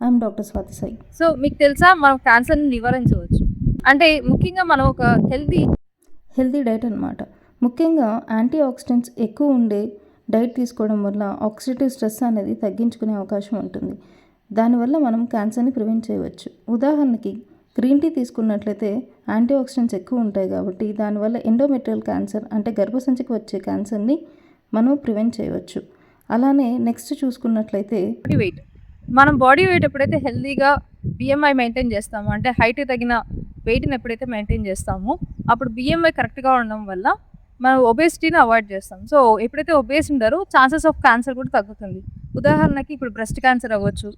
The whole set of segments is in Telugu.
I'm doctor Swathi Sai. So మీకు తెలుసా మనం క్యాన్సర్ని నివారించవచ్చు. అంటే ముఖ్యంగా మనం ఒక హెల్తీ హెల్తీ డైట్ అనమాట ముఖ్యంగా యాంటీ ఆక్సిడెంట్స్ ఎక్కువ ఉండే డైట్ తీసుకోవడం వల్ల ఆక్సిడేటివ్ స్ట్రెస్ అనేది తగ్గించుకునే అవకాశం ఉంటుంది. దానివల్ల మనం క్యాన్సర్ని ప్రివెంట్ చేయవచ్చు. ఉదాహరణకి గ్రీన్ టీ తీసుకున్నట్లయితే యాంటీ ఆక్సిడెంట్స్ ఎక్కువ ఉంటాయి కాబట్టి దానివల్ల ఎండోమెట్రియల్ క్యాన్సర్ అంటే గర్భసంచికి వచ్చే క్యాన్సర్ని మనం ప్రివెంట్ చేయవచ్చు. అలానే నెక్స్ట్ చూసుకున్నట్లయితే వెయిట్ మనం బాడీ వెయిట్ ఎప్పుడైతే హెల్తీగా బిఎంఐ మెయింటైన్ చేస్తామో అంటే హైట్ తగిన వెయిట్ని ఎప్పుడైతే మెయింటైన్ చేస్తామో అప్పుడు బిఎంఐ కరెక్ట్గా ఉండడం వల్ల మనం ఒబేసిటీని అవాయిడ్ చేస్తాం. సో ఎప్పుడైతే ఒబేస్ ఉంటారో ఛాన్సెస్ ఆఫ్ క్యాన్సర్ కూడా తగ్గుతుంది. ఉదాహరణకి ఇప్పుడు బ్రెస్ట్ క్యాన్సర్ అవ్వచ్చు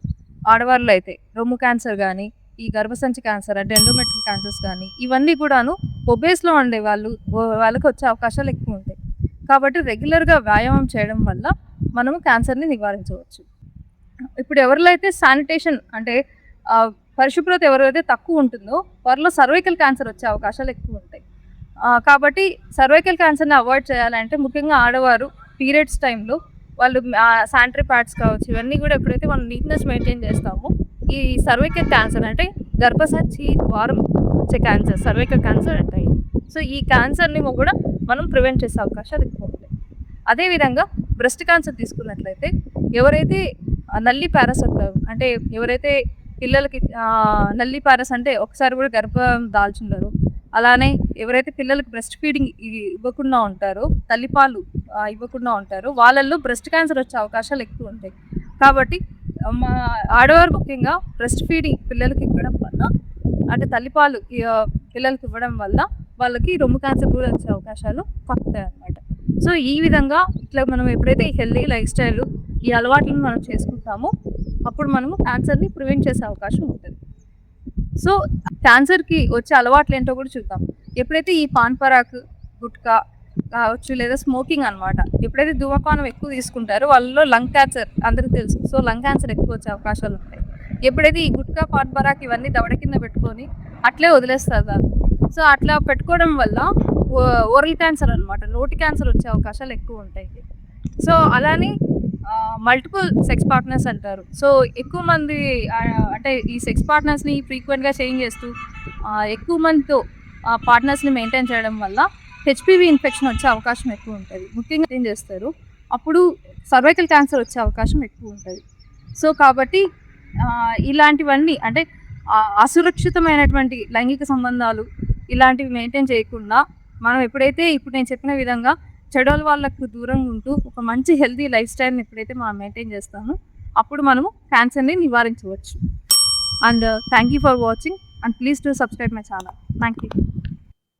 ఆడవాళ్ళు అయితే రొమ్ము క్యాన్సర్ కానీ ఈ గర్భసంచి క్యాన్సర్ అంటే ఎండోమెట్రిక్ క్యాన్సర్స్ కానీ ఇవన్నీ కూడాను ఒబేస్లో ఉండే వాళ్ళు వాళ్ళకి వచ్చే అవకాశాలు ఎక్కువ ఉంటాయి. కాబట్టి రెగ్యులర్గా వ్యాయామం చేయడం వల్ల మనము క్యాన్సర్ని నివారించవచ్చు. ఇప్పుడు ఎవరిలో అయితే శానిటేషన్ అంటే పరిశుభ్రత ఎవరైతే తక్కువ ఉంటుందో వారిలో సర్వైకల్ క్యాన్సర్ వచ్చే అవకాశాలు ఎక్కువ ఉంటాయి. కాబట్టి సర్వైకల్ క్యాన్సర్ని అవాయిడ్ చేయాలంటే ముఖ్యంగా ఆడవారు పీరియడ్స్ టైంలో వాళ్ళు శానిటరీ ప్యాడ్స్ కావచ్చు ఇవన్నీ కూడా ఎప్పుడైతే మనం నీట్నెస్ మెయింటైన్ చేస్తామో ఈ సర్వైకల్ క్యాన్సర్ అంటే గర్భసచ్చి ద్వారం వచ్చే క్యాన్సర్ సర్వైకల్ క్యాన్సర్ అంటాయి సో ఈ క్యాన్సర్ని కూడా మనం ప్రివెంట్ చేసే అవకాశాలు ఎక్కువ ఉంటాయి. అదేవిధంగా బ్రెస్ట్ క్యాన్సర్ తీసుకున్నట్లయితే ఎవరైతే నల్లి ప్యారస్ అంటారు. అంటే ఎవరైతే పిల్లలకి నల్లి ప్యారస్ అంటే ఒకసారి కూడా గర్భం దాల్చుండరు. అలానే ఎవరైతే పిల్లలకు బ్రెస్ట్ ఫీడింగ్ ఇవ్వకుండా ఉంటారో తల్లిపాలు ఇవ్వకుండా ఉంటారో వాళ్ళల్లో బ్రెస్ట్ క్యాన్సర్ వచ్చే అవకాశాలు ఎక్కువ ఉంటాయి. కాబట్టి మా ఆడవారు ముఖ్యంగా బ్రెస్ట్ ఫీడింగ్ పిల్లలకి ఇవ్వడం వల్ల అంటే తల్లిపాలు పిల్లలకి ఇవ్వడం వల్ల వాళ్ళకి రొమ్ము క్యాన్సర్ కూడా వచ్చే అవకాశాలు తగ్గుతాయి అన్నమాట. సో ఈ విధంగా ఇట్లా మనం ఎప్పుడైతే హెల్దీ లైఫ్ స్టైల్ ఈ అలవాట్లను మనం చేసుకుంటామో. అప్పుడు మనము క్యాన్సర్ని ప్రివెంట్ చేసే అవకాశం ఉంటుంది. సో క్యాన్సర్కి వచ్చే అలవాట్లు ఏంటో కూడా చూద్దాం. ఎప్పుడైతే ఈ పాన్ పరాక్ గుట్కా కావచ్చు లేదా స్మోకింగ్ అన్నమాట ఎప్పుడైతే ధూమపానం ఎక్కువ తీసుకుంటారో వాళ్ళలో లంగ్ క్యాన్సర్ అందరికీ తెలుసు. సో లంగ్ క్యాన్సర్ ఎక్కువ వచ్చే అవకాశాలు ఉంటాయి. ఎప్పుడైతే ఈ గుట్కా పాన్ పరాక్ ఇవన్నీ దవడ కింద పెట్టుకొని అట్లే వదిలేస్తారు దాన్ని. సో అట్లా పెట్టుకోవడం వల్ల ఓరల్ క్యాన్సర్ అనమాట నోటి క్యాన్సర్ వచ్చే అవకాశాలు ఎక్కువ ఉంటాయి. సో అలానే మల్టిపుల్ సెక్స్ పార్ట్నర్స్ అంటారు. సో ఎక్కువ మంది అంటే ఈ సెక్స్ పార్ట్నర్స్ని ఫ్రీక్వెంట్గా చేంజ్ చేస్తూ ఎక్కువ మందితో పార్ట్నర్స్ని మెయింటైన్ చేయడం వల్ల హెచ్పివి ఇన్ఫెక్షన్ వచ్చే అవకాశం ఎక్కువ ఉంటుంది. ముఖ్యంగా ఏం చేస్తారు? అప్పుడు సర్వైకల్ క్యాన్సర్ వచ్చే అవకాశం ఎక్కువ ఉంటుంది. సో కాబట్టి ఇలాంటివన్నీ అంటే అసురక్షితమైనటువంటి లైంగిక సంబంధాలు ఇలాంటివి మెయింటైన్ చేయకుండా మనం ఎప్పుడైతే ఇప్పుడు నేను చెప్పిన విధంగా చెడోల వాళ్ళకు దూరంగా ఉంటూ ఒక మంచి హెల్తీ లైఫ్ స్టైల్ని ఎప్పుడైతే మనం మెయింటైన్ చేస్తామో అప్పుడు మనము క్యాన్సర్ని నివారించవచ్చు. And thank you for watching and please to subscribe my channel thank you